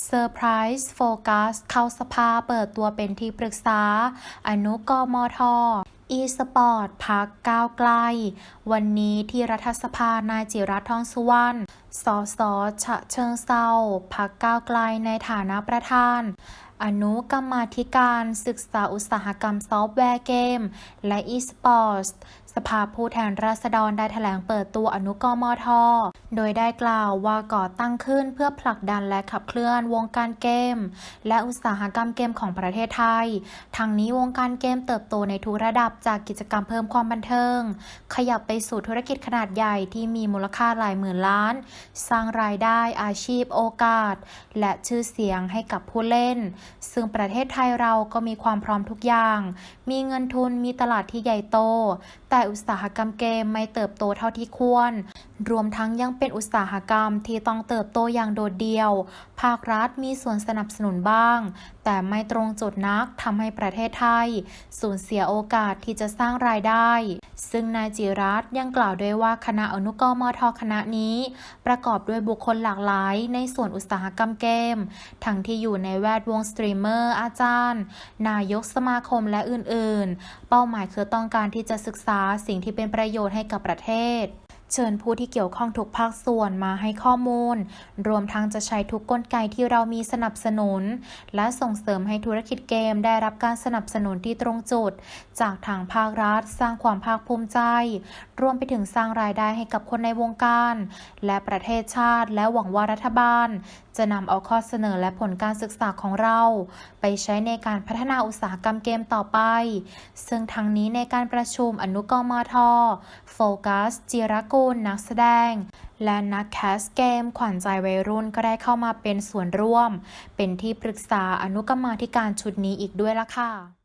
เซอร์ไพรส์โฟกัสเข้าสภาเปิดตัวเป็นที่ปรึกษา อนุกมทอีสปอร์ตพักก้าวไกล วันนี้ที่รัฐสภานายจิรัตทองสุวรรณสสฉะเชิงเซาพักก้าวไกลในฐานะประธาน อนุกรรมาธิการศึกษาอุตสาหกรรมซอฟต์แวร์เกม และ e-sports สภาผู้แทนราษฎรได้แถลงเปิดตัวอนุกมท โดยได้กล่าวว่าก่อตั้งขึ้นเพื่อผลักดันและขับเคลื่อนวงการเกม และอุตสาหกรรมเกมของประเทศไทย ทั้งนี้วงการเกมเติบโตในทุกระดับจากกิจกรรมเพิ่มความบันเทิง ขยับไปสู่ธุรกิจขนาดใหญ่ที่มีมูลค่าหลายหมื่นล้าน สร้างรายได้อาชีพโอกาส และชื่อเสียงให้กับผู้เล่นซึ่งประเทศไทยเราก็มีความพร้อมทุกอย่าง มีเงินทุนมีตลาดที่ใหญ่โต แต่อุตสาหกรรมเกมไม่เติบโตเท่าที่ควร รวมทั้งยังเป็นอุตสาหกรรมที่ต้องเติบโตอย่างโดดเดี่ยว ภาครัฐมีส่วนสนับสนุนบ้าง แต่ไม่ตรงจุดนักทำให้ประเทศไทย สูญเสียโอกาสที่จะสร้างรายได้ ซึ่งนายจิรัตน์ยังกล่าวด้วยว่าคณะอนุกรมทคณะนี้ ประกอบด้วยบุคคลหลากหลายในส่วนอุตสาหกรรมเกม ทั้งที่อยู่ในแวดวงสตรีมเมอร์ อาจารย์ นายกสมาคมและอื่นๆ เป้าหมายคือต้องการที่จะศึกษาสิ่งที่เป็นประโยชน์ให้กับประเทศ เชิญผู้ที่เกี่ยวข้องทุกภาคส่วนมาให้ข้อมูล รวมทั้งจะใช้ทุกกลไกที่เรามีสนับสนุน และส่งเสริมให้ธุรกิจเกมได้รับการสนับสนุนที่ตรงจุด จากทางภาครัฐ สร้างความภาคภูมิใจ รวมไปถึงสร้างรายได้ให้กับคนในวงการ และประเทศชาติ และหวังว่ารัฐบาล จะนำเอาข้อเสนอและผลการศึกษาของเรา ไปใช้ในการพัฒนาอุตสาหกรรมเกมต่อไป ซึ่งทั้งนี้ในการประชุมอนุกรมทโฟกัสจิรกุลนักแสดง และนักแคสเกม ขวัญใจวัยรุ่นก็ได้เข้ามาเป็นส่วนร่วม เป็นที่ปรึกษาอนุกรรมาธิการชุดนี้อีกด้วยล่ะค่ะ